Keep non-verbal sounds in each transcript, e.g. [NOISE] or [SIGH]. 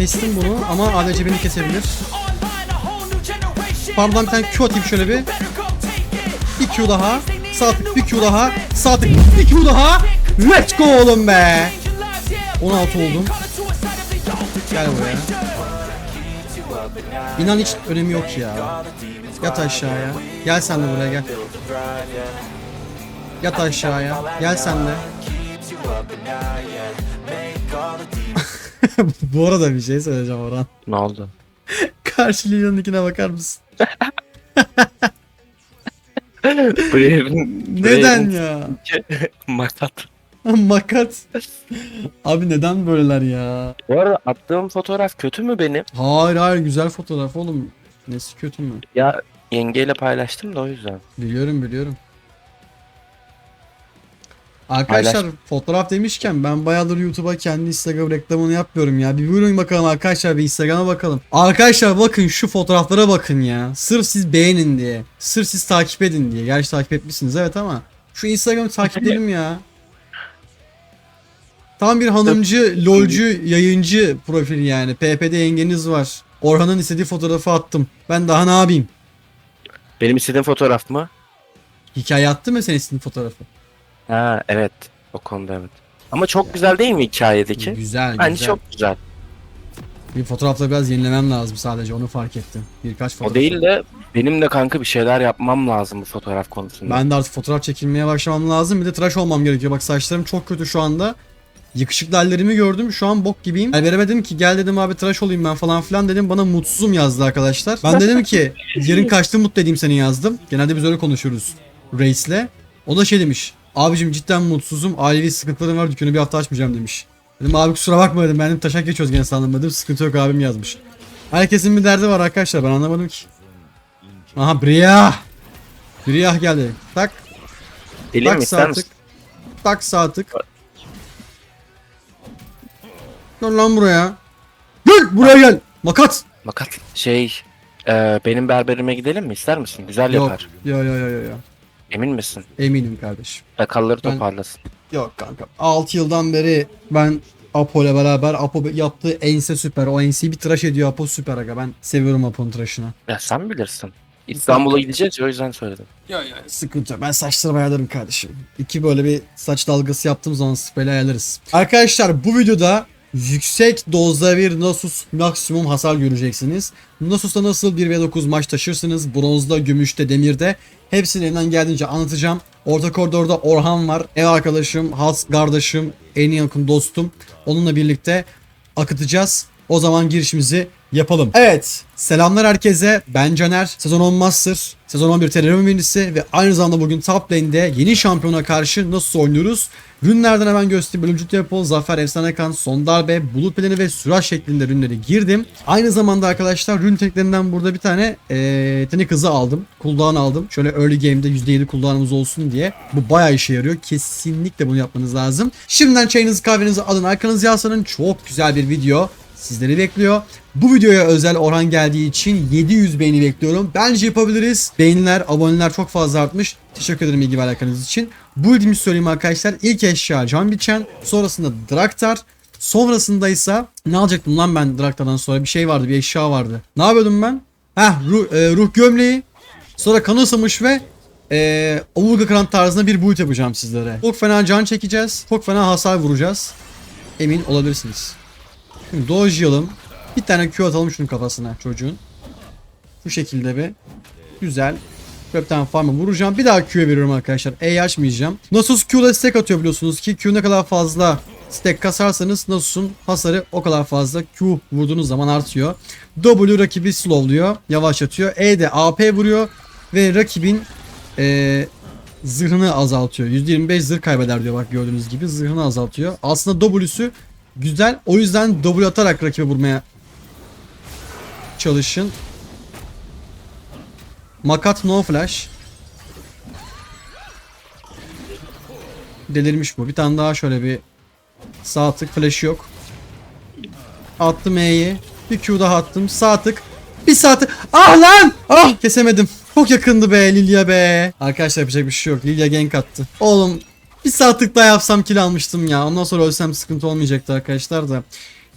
Kestim bunu ama ADC beni kesebilir. Pardon bir tane Q atayım şöyle bir. Bir Q daha. Sağ tık bir Q daha. Sağ tık bir Q daha. Let's go oğlum be. 16 oldum. Gel buraya. İnan hiç önemi yok ya. Yat aşağıya. Gel sen de buraya gel. Yat aşağıya. Gel sen de. [LAUGHS] Bu arada bir şey söyleyeceğim Orhan. Ne oldu? Karşı Lilian'ınkine bakar mısın? [LAUGHS] [LAUGHS] Brave'in Neden ya? Makat. Makat. Abi neden böyleler ya? Bu arada attığım fotoğraf kötü mü benim? Hayır hayır güzel fotoğraf oğlum. Nesi kötü mü? Ya yengeyle paylaştım da o yüzden. Biliyorum biliyorum. Arkadaşlar Paylaş. fotoğraf demişken ben bayağıdır YouTube'a kendi Instagram reklamını yapmıyorum ya. Bir buyurun bakalım arkadaşlar bir Instagram'a bakalım. Arkadaşlar bakın şu fotoğraflara bakın ya. Sırf siz beğenin diye. Sırf siz takip edin diye. Gerçi takip etmişsiniz evet ama. Şu Instagram'ı takipleyelim ya. Tam bir hanımcı, lolcu, yayıncı profili yani. PP'de yengeniz var. Orhan'ın istediği fotoğrafı attım. Ben daha ne yapayım? Benim istediğim fotoğraf mı? Hikaye attı mı sen istediğin fotoğrafı? Ha evet. O konuda evet. Ama çok güzel değil mi hikayedeki? Güzel Bence güzel. çok güzel. Bir fotoğrafla biraz yenilemem lazım sadece onu fark ettim. Birkaç fotoğraf. O değil de benim de kanka bir şeyler yapmam lazım bu fotoğraf konusunda. Ben de artık fotoğraf çekilmeye başlamam lazım. Bir de tıraş olmam gerekiyor. Bak saçlarım çok kötü şu anda. Yakışıklı hallerimi gördüm. Şu an bok gibiyim. Yani veremedim ki gel dedim abi tıraş olayım ben falan filan dedim. Bana mutsuzum yazdı arkadaşlar. Ben dedim ki yarın kaçta mutlu edeyim seni yazdım. Genelde biz öyle konuşuyoruz Reis'le. O da şey demiş. Abicim cidden mutsuzum. Ailevi sıkıntılarım var. Dükkanı bir hafta açmayacağım demiş. Dedim abi kusura bakma dedim. Benim taşak geçiyoruz gene sandım. Sıkıntı yok abim yazmış. Herkesin bir derdi var arkadaşlar. Ben anlamadım ki. Aha Briah. Briah geldi. Tak mi tak tık. Tak sağ tık. Gel lan buraya. Gel buraya gel. Makat. Makat. Şey e, benim berberime gidelim mi ister misin? Güzel Yok. yapar. Yo yo yo yo yo. Emin misin? Eminim kardeşim. Sakalları Ben- toparlasın. Yok kanka. 6 yıldan beri ben Apo ile beraber Apo yaptığı ense süper. O enseyi bir tıraş ediyor Apo süper aga. Ben seviyorum Apo'nun tıraşını. Ya sen bilirsin. İstanbul'a gideceğiz ya o yüzden söyledim. Ya ya sıkıntı yok. Ben saçlarımı ayarlarım kardeşim. İki böyle bir saç dalgası yaptığım zaman spreyle ayarlarız. Arkadaşlar bu videoda yüksek dozda bir Nasus maksimum hasar göreceksiniz. Nasus'ta nasıl 1v9 maç taşırsınız? Bronzda, gümüşte, demirde. Hepsini elimden geldiğince anlatacağım. Orta koridorda Orhan var. Ev arkadaşım, has kardeşim, en yakın dostum. Onunla birlikte akıtacağız. O zaman girişimizi yapalım. Evet. Selamlar herkese. Ben Caner. Sezon 10 Master. Sezon 11 terör mühendisi ve aynı zamanda bugün top lane'de yeni şampiyona karşı nasıl oynuyoruz? Rünlerden hemen göstereyim. Bölümcü Tempo, Zafer, Efsane Kan, Son Darbe, Bulut Planı ve Sürat şeklinde rünleri girdim. Aynı zamanda arkadaşlar rün teklerinden burada bir tane eee yetenek hızı aldım. Cooldown aldım. Şöyle early game'de %7 cooldown'ımız olsun diye. Bu bayağı işe yarıyor. Kesinlikle bunu yapmanız lazım. Şimdiden çayınızı kahvenizi alın. Arkanızı yaslanın. Çok güzel bir video sizleri bekliyor. Bu videoya özel Orhan geldiği için 700 beğeni bekliyorum. Bence yapabiliriz. Beğeniler, aboneler çok fazla artmış. Teşekkür ederim ilgi ve alakanız için. Bu ilgimi söyleyeyim arkadaşlar. İlk eşya Can Biçen. Sonrasında Draktar. Sonrasında ise ne alacaktım lan ben Draktar'dan sonra bir şey vardı bir eşya vardı. Ne yapıyordum ben? Heh ruh, e, ruh gömleği. Sonra kan ısımış ve e, omurga kıran tarzında bir build yapacağım sizlere. Çok fena can çekeceğiz. Çok fena hasar vuracağız. Emin olabilirsiniz. Şimdi dojlayalım. Bir tane Q atalım şunun kafasına çocuğun. Bu şekilde bir. Güzel. Böyle bir tane farm'a vuracağım. Bir daha Q'ya veriyorum arkadaşlar. E açmayacağım. Nasus Q'da stack atıyor biliyorsunuz ki Q ne kadar fazla stack kasarsanız Nasus'un hasarı o kadar fazla Q vurduğunuz zaman artıyor. W rakibi slowluyor. Yavaşlatıyor. E de AP vuruyor. Ve rakibin eee zırhını azaltıyor. %25 zırh kaybeder diyor bak gördüğünüz gibi. Zırhını azaltıyor. Aslında W'sü güzel. O yüzden W atarak rakibe vurmaya çalışın. Makat no flash. Delirmiş bu. Bir tane daha şöyle bir sağ tık flash yok. Attım E'yi. Bir Q daha attım. Sağ tık. Bir sağ tık. Ah lan! Ah kesemedim. Çok yakındı be Lilia be. Arkadaşlar yapacak bir şey yok. Lilia gank attı. Oğlum bir sağ tık daha yapsam kill almıştım ya. Ondan sonra ölsem sıkıntı olmayacaktı arkadaşlar da.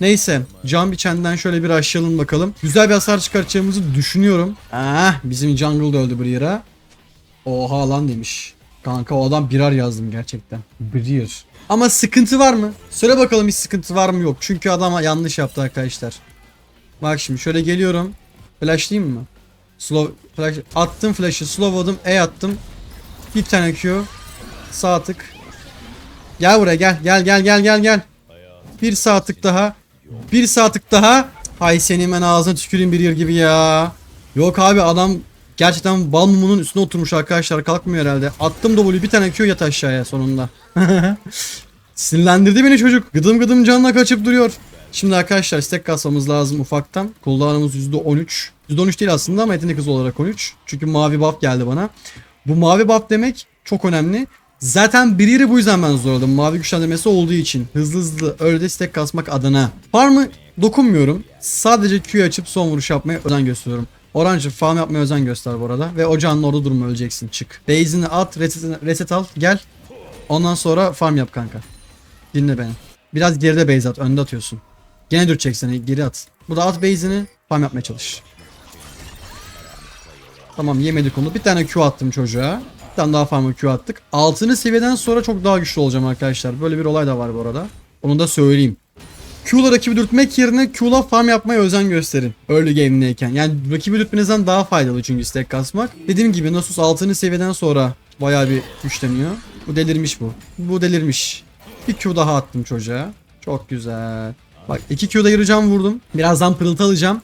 Neyse can biçenden şöyle bir aşağılın bakalım. Güzel bir hasar çıkartacağımızı düşünüyorum. Ah bizim jungle da öldü Breer'a. Oha lan demiş. Kanka o adam birer yazdım gerçekten. Breer. Ama sıkıntı var mı? Söyle bakalım hiç sıkıntı var mı yok. Çünkü adam yanlış yaptı arkadaşlar. Bak şimdi şöyle geliyorum. Flashlayayım mı? Slow flash attım flash'ı slowladım E attım. Bir tane Q. Sağ tık. Gel buraya gel gel gel gel gel gel. Bir sağ tık daha. Bir sağ tık daha. Hay senin ben ağzına tüküreyim bir yer gibi ya. Yok abi adam gerçekten bal mumunun üstüne oturmuş arkadaşlar kalkmıyor herhalde. Attım W bir tane Q yat aşağıya sonunda. [LAUGHS] Sinirlendirdi beni çocuk. Gıdım gıdım canına kaçıp duruyor. Şimdi arkadaşlar stack kasmamız lazım ufaktan. Cooldown'umuz %13. %13 değil aslında ama yetenek hızı olarak 13. Çünkü mavi buff geldi bana. Bu mavi buff demek çok önemli. Zaten bir yeri bu yüzden ben zorladım. Mavi güçlendirmesi olduğu için. Hızlı hızlı öyle de stack kasmak adına. Farmı dokunmuyorum. Sadece Q açıp son vuruş yapmaya özen gösteriyorum. Orange farm yapmaya özen göster bu arada. Ve ocağın orada durma öleceksin çık. Base'ini at reset, reset al gel. Ondan sonra farm yap kanka. Dinle beni. Biraz geride base at. Önde atıyorsun. Gene dürtecek seni. Geri at. Bu da at base'ini farm yapmaya çalış. Tamam yemedik onu. Bir tane Q attım çocuğa. Bir tane daha farm'a Q attık. Altını seviyeden sonra çok daha güçlü olacağım arkadaşlar. Böyle bir olay da var bu arada. Onu da söyleyeyim. Q'la rakibi dürtmek yerine Q'la farm yapmaya özen gösterin. Early game'deyken. Yani rakibi dürtmenizden daha faydalı çünkü stack kasmak. Dediğim gibi Nasus altını seviyeden sonra bayağı bir güçleniyor. Bu delirmiş bu. Bu delirmiş. Bir Q daha attım çocuğa. Çok güzel. Bak 2 Q'da yarıcan vurdum. Birazdan pırıltı alacağım.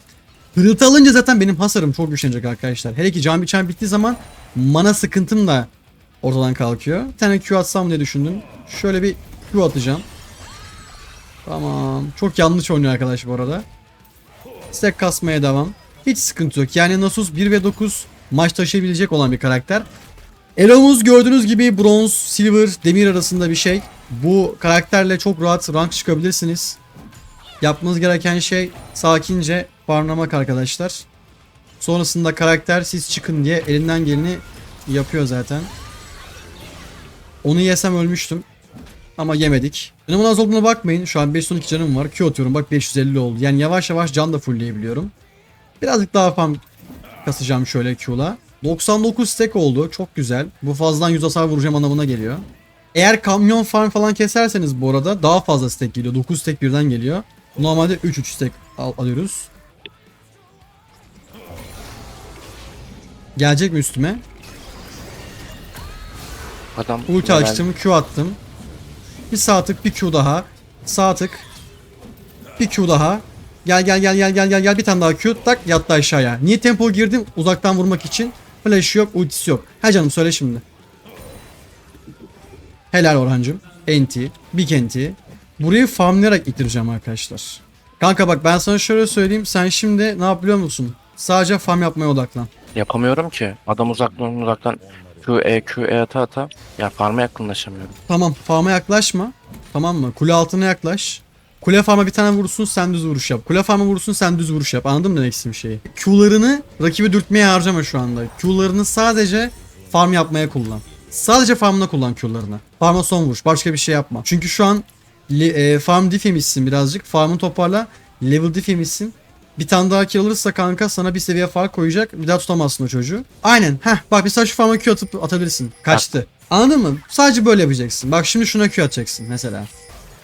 Pırıltı alınca zaten benim hasarım çok güçlenecek arkadaşlar. Hele ki can biçen bittiği zaman mana sıkıntım da ortadan kalkıyor. Bir tane Q atsam diye düşündüm. Şöyle bir Q atacağım. Tamam. Çok yanlış oynuyor arkadaş bu arada. Stack kasmaya devam. Hiç sıkıntı yok. Yani Nasus 1 ve 9 maç taşıyabilecek olan bir karakter. Elo'muz gördüğünüz gibi bronz, silver, demir arasında bir şey. Bu karakterle çok rahat rank çıkabilirsiniz. Yapmanız gereken şey sakince farmlamak arkadaşlar. Sonrasında karakter siz çıkın diye elinden geleni yapıyor zaten. Onu yesem ölmüştüm. Ama yemedik. Canımın az olduğuna bakmayın. Şu an 512 canım var. Q atıyorum bak 550 oldu. Yani yavaş yavaş can da fullleyebiliyorum. Birazcık daha farm kasacağım şöyle Q'la. 99 stack oldu. Çok güzel. Bu fazladan 100 hasar vuracağım anlamına geliyor. Eğer kamyon farm falan keserseniz bu arada daha fazla stack geliyor. 9 stack birden geliyor. Normalde 3-3 stack al- alıyoruz. Gelecek mi üstüme? Adam Ulti level- açtım, Q attım. Bir sağ tık, bir Q daha. Sağ tık. Bir Q daha. Gel gel gel gel gel gel gel bir tane daha Q tak yattı aşağıya. Niye tempo girdim? Uzaktan vurmak için. Flash yok, ultisi yok. Ha canım söyle şimdi. Helal Orhancım. Enti, Big Enti. Burayı farmlayarak itireceğim arkadaşlar. Kanka bak ben sana şöyle söyleyeyim. Sen şimdi ne yapıyor musun? Sadece farm yapmaya odaklan. Yapamıyorum ki. Adam uzaktan uzaktan E Q E ata ata. Ya farma yakınlaşamıyorum. Tamam farma yaklaşma. Tamam mı? Kule altına yaklaş. Kule farma bir tane vursun sen düz vuruş yap. Kule farma vursun sen düz vuruş yap. Anladın mı demek istediğim şeyi? Q'larını rakibi dürtmeye harcama şu anda. Q'larını sadece farm yapmaya kullan. Sadece farmına kullan Q'larını. Farma son vuruş. Başka bir şey yapma. Çünkü şu an e, farm diff birazcık. Farmını toparla. Level diff. Bir tane daha kill alırsa kanka sana bir seviye fark koyacak. Bir daha tutamazsın o çocuğu. Aynen. Heh bak bir sadece şu farma Q atıp atabilirsin. Kaçtı. Anladın mı? Sadece böyle yapacaksın. Bak şimdi şuna Q atacaksın mesela.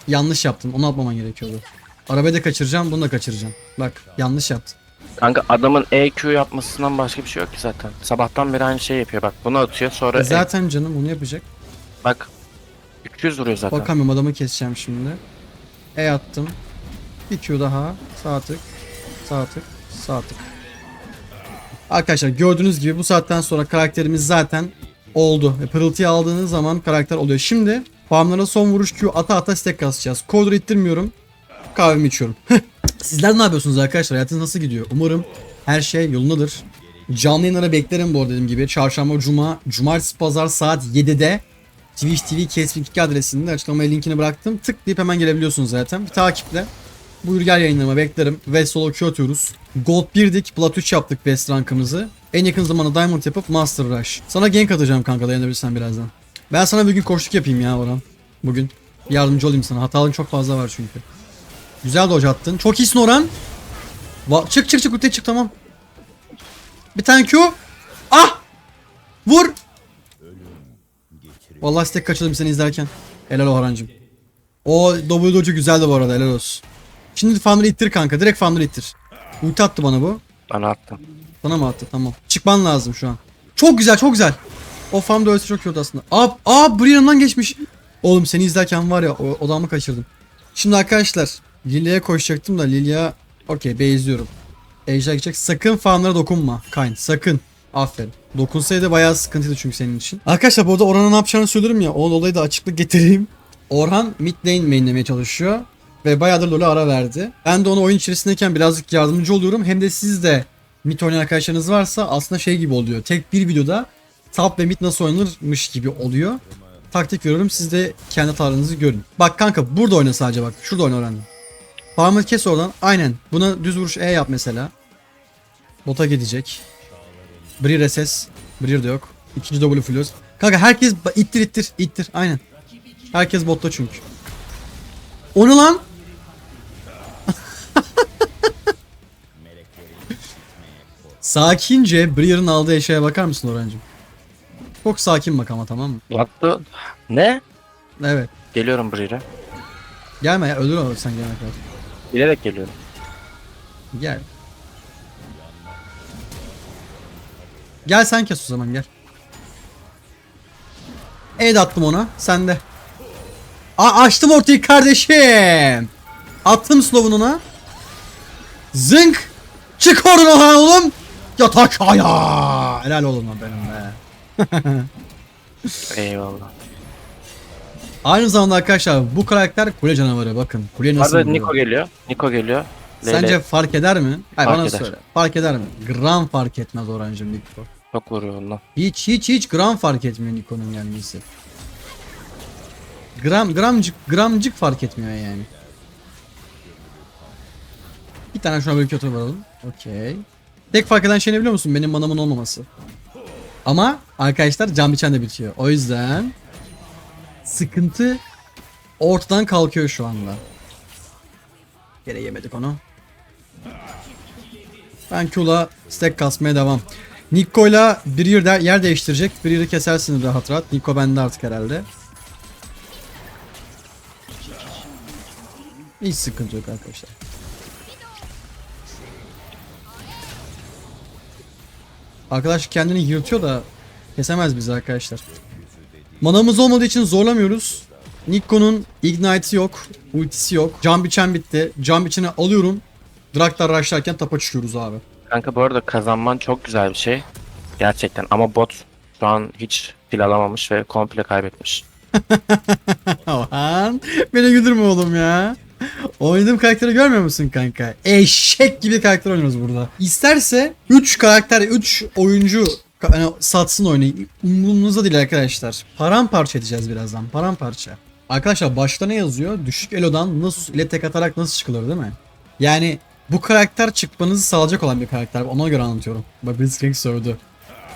Yanlış yaptın. Onu atmaman gerekiyordu. Arabayı da kaçıracağım, bunu da kaçıracağım. Bak yanlış yaptın. Kanka adamın E Q yapmasından başka bir şey yok ki zaten. Sabahtan beri aynı şey yapıyor bak. Bunu atıyor sonra E E- zaten canım onu yapacak. bak 300 vuruyor zaten. Bakamıyorum adamı keseceğim şimdi. E attım. Bir Q daha. Sağ tık. Sağ tık. Sağ tık. Arkadaşlar gördüğünüz gibi bu saatten sonra karakterimiz zaten oldu. E, pırıltıyı aldığınız zaman karakter oluyor. Şimdi farmlara son vuruş Q ata ata stack kasacağız. Kodur ittirmiyorum. Kahvemi içiyorum. [LAUGHS] Sizler ne yapıyorsunuz arkadaşlar? Hayatınız nasıl gidiyor? Umarım her şey yolundadır. Canlı yayınlara beklerim bu arada dediğim gibi. Çarşamba, cuma, cumartesi, pazar saat 7'de Twitch TV Kesmik 2 adresinde açıklamaya linkini bıraktım. Tık deyip hemen gelebiliyorsunuz zaten. Bir takiple. Buyur gel yayınlarıma beklerim. West solo Q atıyoruz. Gold 1'dik. Plat 3 yaptık West rankımızı. En yakın zamanda Diamond yapıp Master Rush. Sana gank atacağım kanka dayanabilirsen birazdan. Ben sana bir gün koşluk yapayım ya Orhan. Bugün. Yardımcı olayım sana. Hatalın çok fazla var çünkü. Güzel dodge attın. Çok iyisin Orhan. Va- çık çık çık ultiye çık tamam. Bir tane Q. Ah! Vur. Vallahi stack kaçırdım seni izlerken. Helal Orhancım. O W dodge'u güzeldi bu arada helal olsun. Şimdi farmları ittir kanka. Direkt farmları ittir. Ulti attı bana bu. Bana attım. Bana mı attı? Tamam. Çıkman lazım şu an. Çok güzel çok güzel. O farm da ölse çok iyi oldu aslında. Aa, aa buraya yanından geçmiş. Oğlum seni izlerken var ya o, odamı kaçırdım. Şimdi arkadaşlar Lilia'ya koşacaktım da Lilia okey base'liyorum. Ejder gidecek. Sakın farmlara dokunma. Kayn sakın. Aferin. Dokunsaydı bayağı sıkıntıydı çünkü senin için. Arkadaşlar bu arada Orhan'a ne yapacağını söylerim ya. O olayı da açıklık getireyim. Orhan mid lane mainlemeye çalışıyor. Ve bayağıdır LoL'e ara verdi. Ben de ona oyun içerisindeyken birazcık yardımcı oluyorum. Hem de siz de mid oynayan arkadaşlarınız varsa aslında şey gibi oluyor. Tek bir videoda top ve mid nasıl oynanırmış gibi oluyor. Taktik veriyorum siz de kendi tarzınızı görün. Bak kanka burada oyna sadece bak. Şurada oyna öğrendim. Parmağı kes oradan. Aynen. Buna düz vuruş E yap mesela. Bota gidecek. Brier SS. Brier de yok. İkinci W fluos. Kanka herkes ittir ittir ittir. Aynen. Herkes botta çünkü. O ne lan? Sakince Brier'ın aldığı eşyaya bakar mısın Orhancığım? Çok sakin bak ama tamam mı? The? Ne? Evet. Geliyorum buraya. Gelme ya ölür olur sen gelene kadar. Bilerek geliyorum. Gel. Gel sen kes o zaman gel. Ed attım ona. Sen de. Aa açtım ortayı kardeşim. Attım slow'un ona. Zınk. Çık oradan oğlum. Yat aşağıya. Helal oğlum lan benim be. [LAUGHS] Eyvallah. Aynı zamanda arkadaşlar bu karakter kule canavarı bakın. Kule nasıl vuruyor? Niko geliyor. Niko geliyor. Lele Sence fark eder mi? Hayır Fark bana eder. söyle. Fark eder mi? Gram fark etmez Orhancığım Niko. çok vuruyor lan. Hiç hiç hiç gram fark etmiyor Niko'nun gelmesi. Gram gramcık gramcık fark etmiyor yani. Bir tane şuna böyle kötü varalım. Okey. Tek fark eden şey ne biliyor musun? Benim manamın olmaması. Ama arkadaşlar cam biçen de bitiyor. O yüzden sıkıntı ortadan kalkıyor şu anda. Gene yemedik onu. Ben Q'la stack kasmaya devam. Niko'yla bir yer, yer değiştirecek. Bir yeri kesersin rahat rahat. Niko bende artık herhalde. Hiç sıkıntı yok arkadaşlar. Arkadaş kendini yırtıyor da kesemez bizi arkadaşlar. Manamız olmadığı için zorlamıyoruz. Niko'nun ignite'i yok, ultisi yok. Can biçen bitti. Can biçeni alıyorum. Draktar rushlarken tapa çıkıyoruz abi. Kanka bu arada kazanman çok güzel bir şey. Gerçekten ama bot şu an hiç kill alamamış ve komple kaybetmiş. [LAUGHS] Lan beni güldürme oğlum ya. Oynadığım karakteri görmüyor musun kanka? Eşek gibi karakter oynuyoruz burada. İsterse 3 karakter, 3 oyuncu yani satsın oyunu. Umurumuzda değil arkadaşlar. Paramparça edeceğiz birazdan. Paramparça. Arkadaşlar başta ne yazıyor? Düşük elodan nasıl ile tek atarak nasıl çıkılır değil mi? Yani bu karakter çıkmanızı sağlayacak olan bir karakter. Ona göre anlatıyorum. Bak Blitzcrank sövdü.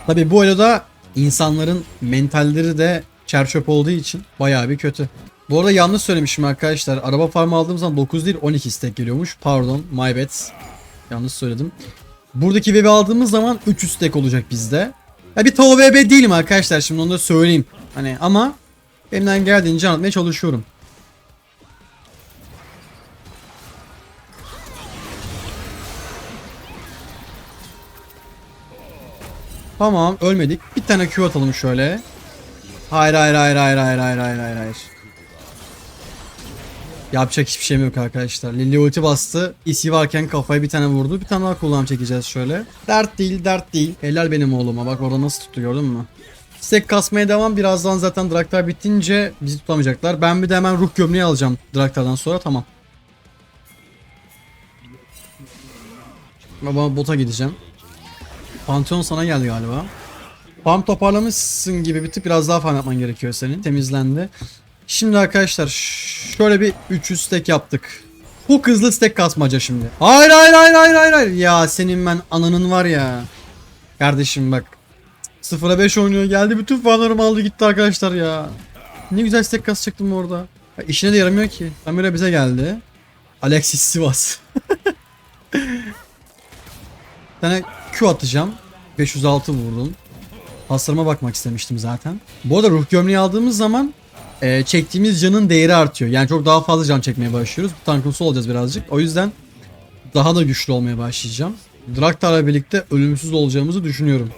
Tabi bu eloda insanların mentalleri de çerçöp olduğu için bayağı bir kötü. Bu arada yanlış söylemişim arkadaşlar. Araba farmı aldığım zaman 9 değil 12 istek geliyormuş. Pardon my bad. Yanlış söyledim. Buradaki VB aldığımız zaman 3 istek olacak bizde. Ya bir tav VB değilim arkadaşlar şimdi onu da söyleyeyim. Hani ama elimden geldiğince anlatmaya çalışıyorum. Tamam ölmedik. Bir tane Q atalım şöyle. Hayır hayır hayır hayır hayır hayır hayır hayır. Yapacak hiçbir şeyim yok arkadaşlar. Lily ulti bastı. EC varken kafaya bir tane vurdu. Bir tane daha kulağım çekeceğiz şöyle. Dert değil dert değil. Helal benim oğluma. Bak orada nasıl tuttu gördün mü? Stack kasmaya devam. Birazdan zaten Draktar bitince bizi tutamayacaklar. Ben bir de hemen ruh gömleği alacağım Draktar'dan sonra tamam. Baba bota gideceğim. Pantheon sana geldi galiba. Farm toparlamışsın gibi bir tık biraz daha farm yapman gerekiyor senin. Temizlendi. Şimdi arkadaşlar şöyle bir 300 stack yaptık. Çok hızlı stack kasmaca şimdi. Hayır hayır hayır hayır hayır hayır. Ya senin ben ananın var ya. Kardeşim bak. 0'a 5 oynuyor geldi bütün farmlarımı aldı gitti arkadaşlar ya. Ne güzel stack kasacaktım orada. Ya işine de yaramıyor ki. Kamera bize geldi. Alexis Sivas. [LAUGHS] Tane Q atacağım. 506 vurdum. Hasarıma bakmak istemiştim zaten. Bu arada ruh gömleği aldığımız zaman e, çektiğimiz canın değeri artıyor. Yani çok daha fazla can çekmeye başlıyoruz. Tankımsı olacağız birazcık. O yüzden daha da güçlü olmaya başlayacağım. Draktar'la birlikte ölümsüz olacağımızı düşünüyorum.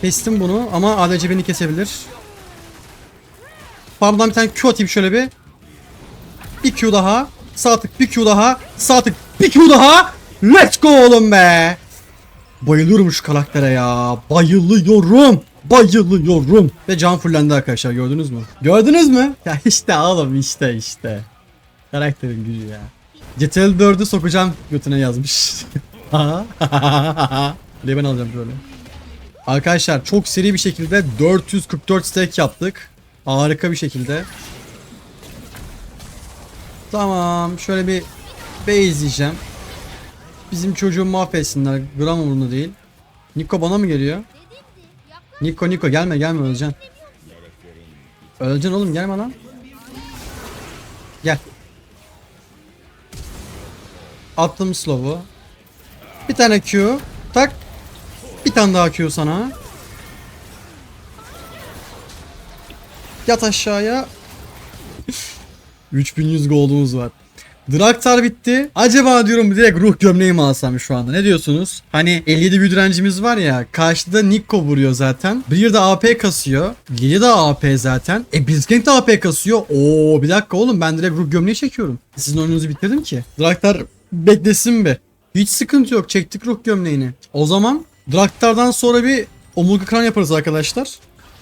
Kestim bunu ama ADC beni kesebilir. Farmdan bir tane Q atayım şöyle bir. Bir Q daha. Sağ tık bir Q daha. Sağ tık bir Q daha. Let's go oğlum be. Bayılıyorum şu karaktere ya. Bayılıyorum. Bayılıyorum. Ve can fullendi arkadaşlar gördünüz mü? Gördünüz mü? Ya işte oğlum işte işte. Karakterin gücü ya. GTL 4'ü sokacağım götüne yazmış. [LAUGHS] [LAUGHS] Bir ben alacağım böyle. Arkadaşlar çok seri bir şekilde 444 stack yaptık. Harika bir şekilde. Tamam şöyle bir base yiyeceğim. Bizim çocuğu mahvetsinler. Gram umurumda değil. Niko bana mı geliyor? Niko Niko gelme gelme öleceksin. Öleceksin oğlum gelme lan. Gel. Attım slow'u. Bir tane Q. Tak. Bir tane daha Q sana. Yat aşağıya. [LAUGHS] 3100 gold'umuz var. Draktar bitti. Acaba diyorum direkt ruh gömleği mi alsam şu anda? Ne diyorsunuz? Hani 57 büyü direncimiz var ya. Karşıda Nikko vuruyor zaten. Bir de AP kasıyor. Lili de AP zaten. E Blitzcrank de AP kasıyor. Oo bir dakika oğlum ben direkt ruh gömleği çekiyorum. Sizin oyununuzu bitirdim ki. Draktar beklesin be. Hiç sıkıntı yok. Çektik ruh gömleğini. O zaman Draktar'dan sonra bir omurga kran yaparız arkadaşlar.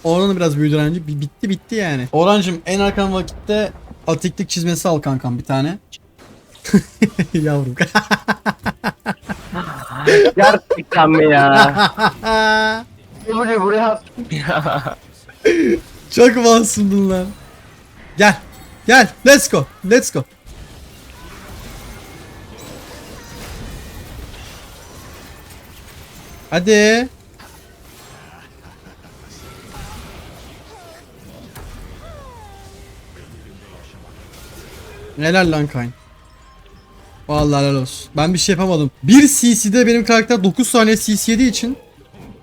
Oradan da biraz büyü direnci. Bi- Bitti bitti yani. Orancım en arkan vakitte atiklik çizmesi al kankam bir tane. [LAUGHS] Yavrum. [LAUGHS] Gerçekten mi ya? [LAUGHS] buraya buraya attım ya. Çok masumdun lan. Gel. Gel. Let's go. Let's go. Hadi. Helal lan Kayn. Vallahi helal olsun. Ben bir şey yapamadım. Bir CC'de benim karakter 9 saniye CC yediği için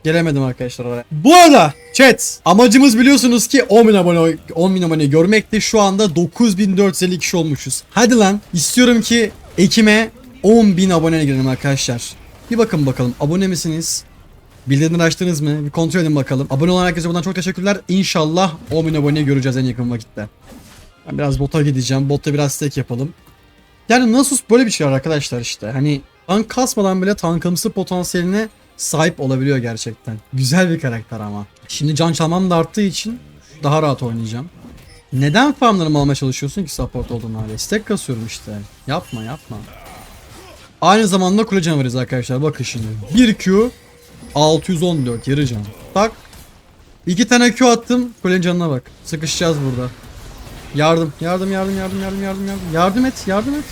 Gelemedim arkadaşlar oraya. Bu arada chat amacımız biliyorsunuz ki 10.000 abone 10.000 abone görmekti. Şu anda 9450 kişi olmuşuz. Hadi lan istiyorum ki Ekim'e 10.000 abone girelim arkadaşlar. Bir bakın bakalım abone misiniz? Bildirimleri açtınız mı? Bir kontrol edin bakalım. Abone olan herkese buradan çok teşekkürler. İnşallah 10.000 abone göreceğiz en yakın vakitte. Ben biraz bota gideceğim. Botta biraz stack yapalım. Yani Nasus böyle bir şey var arkadaşlar işte. Hani tank kasmadan bile tankımsı potansiyeline sahip olabiliyor gerçekten. Güzel bir karakter ama. Şimdi can çalmam da arttığı için daha rahat oynayacağım. Neden farmlarımı almaya çalışıyorsun ki support olduğun halde? Stack kasıyorum işte. Yapma yapma. Aynı zamanda kule canavarıyız arkadaşlar. Bakın şimdi. 1 Q 614 yarı can. Tak. İki tane Q attım. Kulenin canına bak. Sıkışacağız burada. Yardım, yardım, yardım, yardım, yardım, yardım, yardım. Yardım et, yardım et.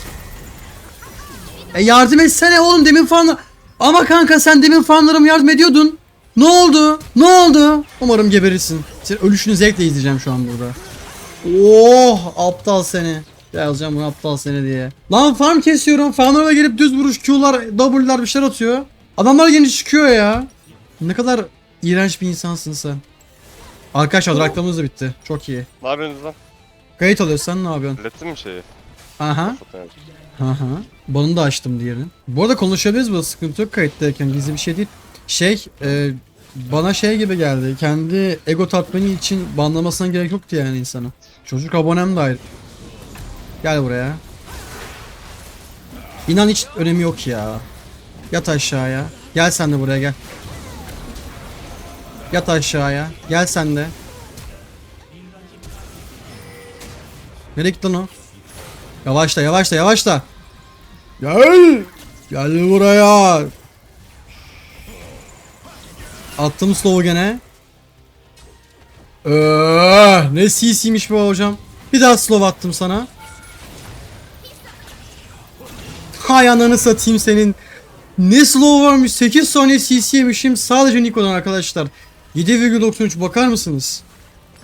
E yardım etsene oğlum demin falan. Ama kanka sen demin fanlarıma yardım ediyordun. Ne oldu? Ne oldu? Umarım geberirsin. Senin ölüşünü zevkle izleyeceğim şu an burada. Oh aptal seni. Yazacağım bunu aptal seni diye. Lan farm kesiyorum. Farmlara gelip düz vuruş Q'lar, W'lar bir şeyler atıyor. Adamlar yeni çıkıyor ya. Ne kadar iğrenç bir insansın sen. Arkadaşlar reklamımız da bitti. Çok iyi. Ne yapıyorsunuz lan? Kayıt alıyorsun sen ne yapıyorsun? Hallettin mi şeyi? Aha. Hı. Bunu da açtım diğerini. Bu arada konuşabiliriz bu sıkıntı yok kayıttayken gizli bir şey değil. Şey e, bana şey gibi geldi. Kendi ego tatmini için banlamasına gerek yoktu yani insanı. Çocuk abonem de ayrı. Gel buraya. İnan hiç önemi yok ya. Yat aşağıya. Gel sen de buraya gel. Yat aşağıya. Gel sen de. Nereye gitti lan o? Yavaşla yavaşla yavaşla. Gel. Gel buraya. Attım slow'u gene. Ee, ne CC'miş bu hocam. Bir daha slow attım sana. Hay ananı satayım senin. Ne slow varmış 8 saniye CC yemişim sadece Niko'dan arkadaşlar. 7,93 bakar mısınız?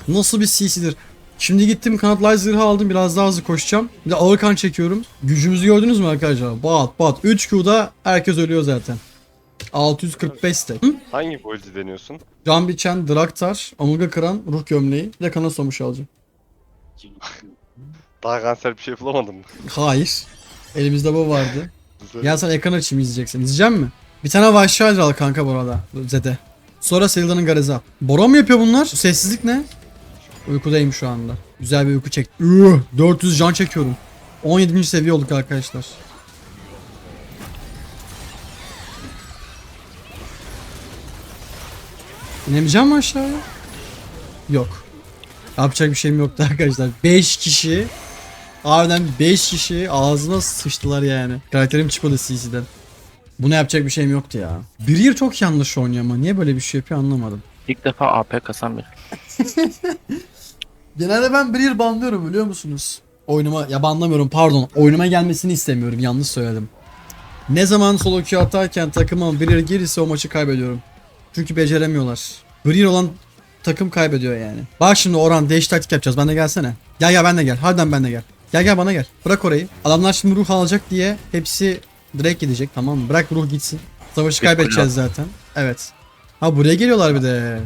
Nasıl bir CC'dir? Şimdi gittim kanatlı zırhı aldım biraz daha hızlı koşacağım. Bir de ağır kan çekiyorum. Gücümüzü gördünüz mü arkadaşlar? Bat bat. 3 Q'da herkes ölüyor zaten. 645 stack. Hı? Hangi build'i deniyorsun? Can biçen, Draktar, Omega kıran, ruh gömleği. Bir de kana somuş alacağım. [LAUGHS] Daha kanser bir şey bulamadın mı? Hayır. Elimizde bu vardı. [LAUGHS] Gel sen ekran açayım izleyeceksin. İzleyecek mi? Bir tane Vahşi al kanka bu arada. Zede. Sonra Selda'nın Gareza. Boron mu yapıyor bunlar? Bu sessizlik ne? Uykudayım şu anda. Güzel bir uyku çek. Üh, 400 can çekiyorum. 17. seviye olduk arkadaşlar. İnemeyeceğim mi aşağıya? Yok. Yapacak bir şeyim yoktu [LAUGHS] arkadaşlar. 5 kişi Harbiden 5 kişi ağzına sıçtılar yani. Karakterim çıkmadı CC'den. Buna yapacak bir şeyim yoktu ya. Brier çok yanlış oynuyor ama niye böyle bir şey yapıyor anlamadım. İlk defa AP kasan bir. [LAUGHS] Genelde ben Brier banlıyorum biliyor musunuz? Oyunuma ya banlamıyorum pardon. Oyunuma gelmesini istemiyorum yanlış söyledim. Ne zaman solo queue atarken takıma Brier gelirse o maçı kaybediyorum. Çünkü beceremiyorlar. Brier olan takım kaybediyor yani. Bak şimdi Orhan değiş taktik yapacağız. Ben de gelsene. Gel gel ben de gel. Harbiden ben de gel. Gel gel bana gel. Bırak orayı. Adamlar şimdi ruh alacak diye hepsi direkt gidecek tamam mı? Bırak ruh gitsin. Savaşı kaybedeceğiz zaten. Evet. Ha buraya geliyorlar bir de.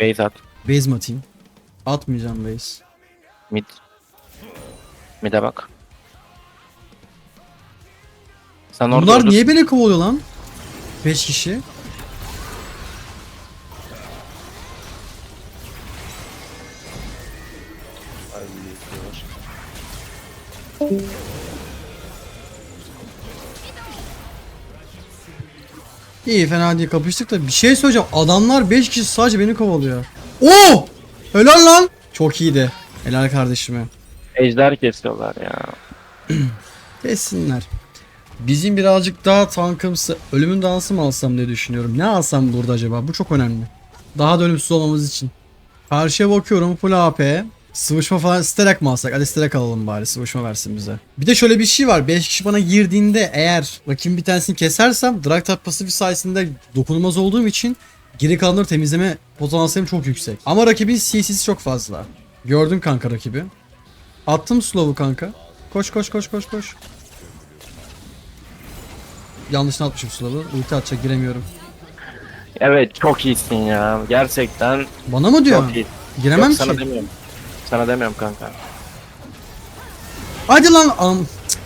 Base at. Base mi atayım? Atmayacağım base. Mid. Mid'e bak. Sen orada Bunlar niye beni kovalıyor lan? 5 kişi. İyi fena değil kapıştık da bir şey söyleyeceğim. Adamlar 5 kişi sadece beni kovalıyor. Oo! Helal lan. Çok iyiydi. Helal kardeşime. Ejder kesiyorlar ya. [CLEARS THROAT] Kessinler. Bizim birazcık daha tankımsı ölümün dansı mı alsam diye düşünüyorum. Ne alsam burada acaba? Bu çok önemli. Daha da ölümsüz olmamız için. Karşıya bakıyorum full AP. Sıvışma falan stack mı alsak? Hadi stack alalım bari sıvışma versin bize. Bir de şöyle bir şey var. 5 kişi bana girdiğinde eğer rakibin bir tanesini kesersem Drag Tap pasifi sayesinde dokunulmaz olduğum için geri kalanları temizleme potansiyelim çok yüksek. Ama rakibin CC'si çok fazla. Gördün kanka rakibi. Attım slow'u kanka. Koş koş koş koş koş. Yanlışını atmışım slow'u. Ulti atacak giremiyorum. Evet çok iyisin ya. Gerçekten Bana mı diyor? çok iyi. Giremem Yok, sana ki. demiyorum. Sana demiyorum kanka. Hadi lan. Am. Cık.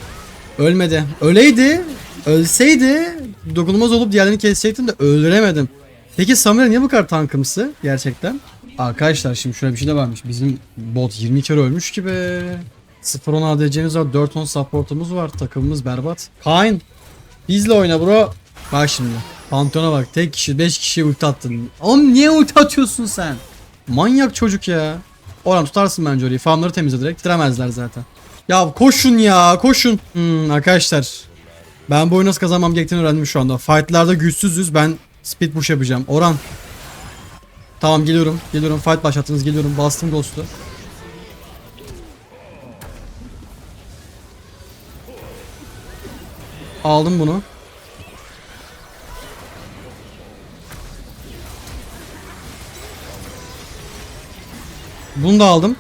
Ölmedi. Öleydi. Ölseydi dokunulmaz olup diğerlerini kesecektim de öldüremedim. Peki Samuel niye bu kadar tankımsı gerçekten? Arkadaşlar şimdi şöyle bir şey de varmış. Bizim bot 20 kere ölmüş gibi. 0-10 ADC'miz var. 4-10 supportumuz var. Takımımız berbat. Kain. Bizle oyna bro. Bak şimdi. Pantheon'a bak. Tek kişi 5 kişiye ulti attın. Oğlum niye ulti atıyorsun sen? Manyak çocuk ya. Orhan tutarsın bence orayı. Farmları temizle direkt. Bitiremezler zaten. Ya koşun ya koşun. Hmm, arkadaşlar. Ben bu oyunu nasıl kazanmam gerektiğini öğrendim şu anda. Fightlarda güçsüzüz. Ben speed push yapacağım. Orhan. Tamam geliyorum. Geliyorum. Fight başlattınız. Geliyorum. Bastım ghost'u. Aldım bunu. Bunu da aldım.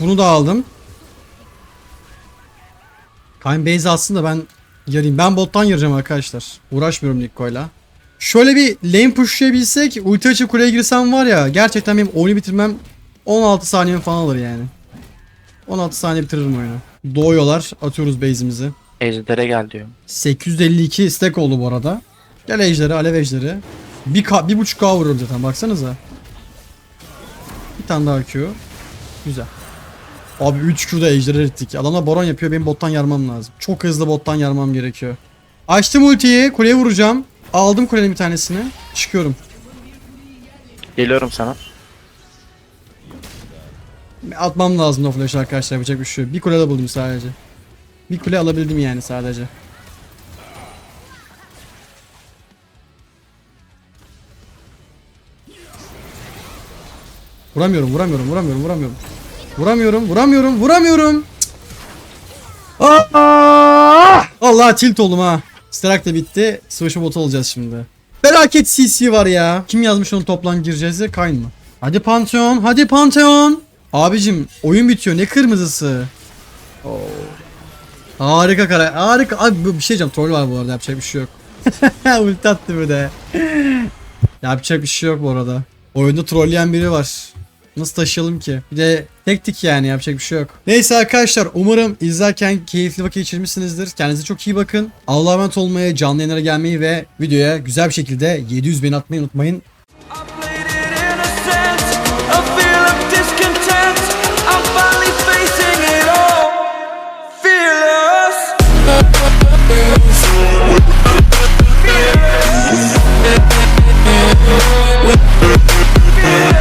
Bunu da aldım. Kayn base aslında ben yarayım. Ben bottan yarayacağım arkadaşlar. Uğraşmıyorum Nikko'yla. Şöyle bir lane pushlayabilsek ulti açıp kuleye girsem var ya gerçekten benim oyunu bitirmem 16 saniye falan alır yani. 16 saniye bitiririm oyunu. Doğuyorlar. Atıyoruz base'imizi. Ejder'e gel diyor. 852 stack oldu bu arada. Gel ejderi, alev ejderi. Bir, ka bir buçuk K vuruyorum zaten baksanıza. Bir tane daha Q. Güzel. Abi 3 Q'da ejderi ettik. Adamlar boron yapıyor benim bottan yarmam lazım. Çok hızlı bottan yarmam gerekiyor. Açtım ultiyi kuleye vuracağım. Aldım kulenin bir tanesini. Çıkıyorum. Geliyorum sana. Atmam lazım o flash arkadaşlar yapacak bir şey yok. Bir kule de buldum sadece. Bir kule alabildim yani sadece. Vuramıyorum, vuramıyorum, vuramıyorum, vuramıyorum. Vuramıyorum, vuramıyorum, vuramıyorum. Aa! Allah tilt oldum ha. Starak da bitti. Sıvışma botu olacağız şimdi. Felaket CC var ya. Kim yazmış onu toplan gireceğiz diye Kayn mı? Hadi Pantheon. Hadi Pantheon. Abicim oyun bitiyor. Ne kırmızısı? Oo. Harika kara. Harika. Abi bir şey diyeceğim. Troll var bu arada. Yapacak bir şey yok. [LAUGHS] Ulti attı bir de. Yapacak bir şey yok bu arada. Oyunda trolleyen biri var. Nasıl taşıyalım ki? Bir de Tektik yani yapacak bir şey yok. Neyse arkadaşlar umarım izlerken keyifli vakit geçirmişsinizdir. Kendinize çok iyi bakın. Allah'a emanet olmaya, canlı yayınlara gelmeyi ve videoya güzel bir şekilde 700 bin atmayı unutmayın. Yeah.